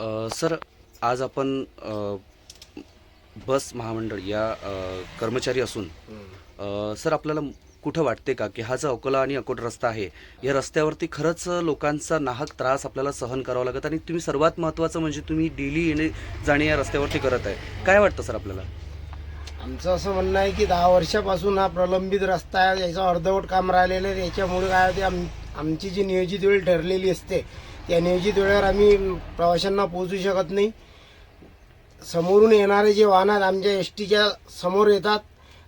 Sir आज आपण अ, बस महामंडळ या अ, कर्मचारी असून अ, सर आपल्याला कुठं वाटते का की हा जो अकोला आणि अकोट रस्ता आहे या रस्त्यावरती खरंच लोकांचा नाहक त्रास आपल्याला सहन करावा लागत आणि तुम्ही सर्वात महत्त्वाचं म्हणजे तुम्ही डेली येणे जाणे या रस्त्यावरती करत आहे. काय वाटतं सर आपल्याला? आमचं असं म्हणणं आहे की दहा वर्षापासून हा प्रलंबित रस्ता आहे याचं अर्धवट काम राहिलेलं आहे याच्यामुळे काय होते आम आमची जी नियोजित वेळ ठरलेली असते त्या नियोजित वेळेवर आम्ही प्रवाशांना पोहोचू शकत नाही. समोरून येणारे जे वाहनात आहेत आमच्या एस टीच्या समोर येतात.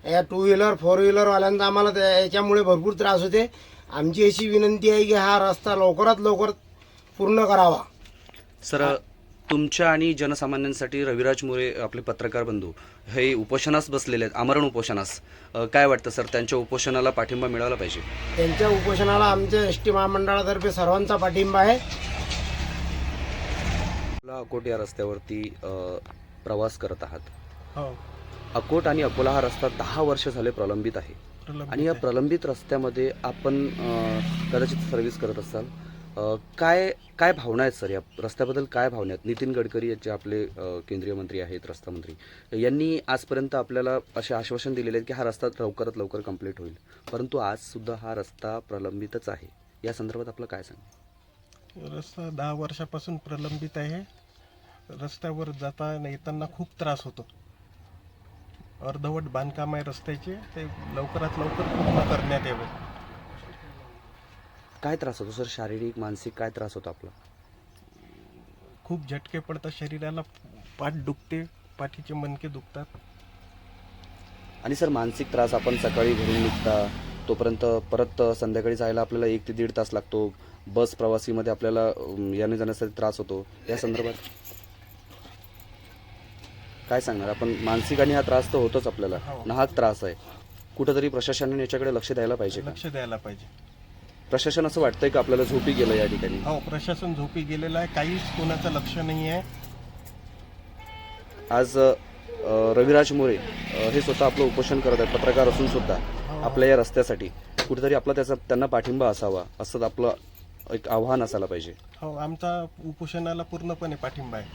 या टू व्हीलर फोर व्हीलरवाल्यांचा आम्हाला त्या- याच्यामुळे भरपूर त्रास होते. आमची अशी विनंती आहे की हा रस्ता लवकरात लवकर पूर्ण करावा. सर तुमच्या आणि जनसामान्यांसाठी रविराज मोरे आपले पत्रकार बंधू हे उपोषणास बसलेले आहेत आमरण उपोषणास. काय वाटतं सर त्यांच्या उपोषणाला पाठिंबा मिळाला पाहिजे? त्यांच्या उपोषणाला आमच्या एस टी महामंडळातर्फे सर्वांचा पाठिंबा आहे. अकोला अकोट या रस्त्यावरती प्रवास करत आहात. हो. अकोट आणि अकोला हा रस्ता दहा वर्ष झाले प्रलंबित आहे. आणि या. प्रलंबित रस्त्यामध्ये आपण कदाचित सर्व्हिस करत असाल. काय काय भावना आहेत सर? या रस्त्याबद्दल काय भावना आहेत? नितीन गडकरी जे आपले केंद्रीय मंत्री आहेत रस्ता मंत्री. यांनी आजपर्यंत आपल्याला असे आश्वासन दिलेले आहेत की हा रस्ता लवकरात लवकर कंप्लीट होईल. परंतु आज सुद्धा हा रस्ता प्रलंबितच आहे. या संदर्भात आपलं काय सांग रस्ता दहा वर्षापासून प्रलंबित आहे. रस्त्यावर जाता येताना खूप त्रास होतो. अर्धवट बांधकाम आहे रस्त्याचे. ते लवकरात लवकर पूर्ण करण्यात यावे. काय त्रास होतो सर? शारीरिक मानसिक काय त्रास होतो आपला? खूप झटके पडतात शरीराला पाठ दुखते पाठीचे मणके दुखतात. आणि सर मानसिक त्रास आपण सकाळी घरून निघता तोपर्यंत परत संध्याकाळी जायला आपल्याला एक ते दीड तास लागतो. बस प्रवासीमध्ये आपल्याला येणे जाण्यासाठी त्रास होतो. या संदर्भात काय सांगणार? आपण मानसिक आणि हा त्रास तर होतोच आपल्याला. हो. नाहक त्रास आहे. कुठंतरी प्रशासनाने याच्याकडे लक्ष द्यायला पाहिजे का? लक्ष द्यायला पाहिजे. प्रशासन असं वाटतंय का आपल्याला झोपी गेलं या ठिकाणी? हो प्रशासन झोपी गेलेलं आहे. काहीच कोणाचं लक्ष नाही आहे. आज अ, रविराज मोरे अ, हे स्वतः आपलं उपोषण करत आहेत पत्रकार असून सुद्धा हो. आपल्या या रस्त्यासाठी. कुठेतरी आपला त्याचा त्यांना पाठिंबा असावा असं आपलं एक आव्हान असायला पाहिजे. हो आमचा उपोषणाला पूर्णपणे पाठिंबा आहे.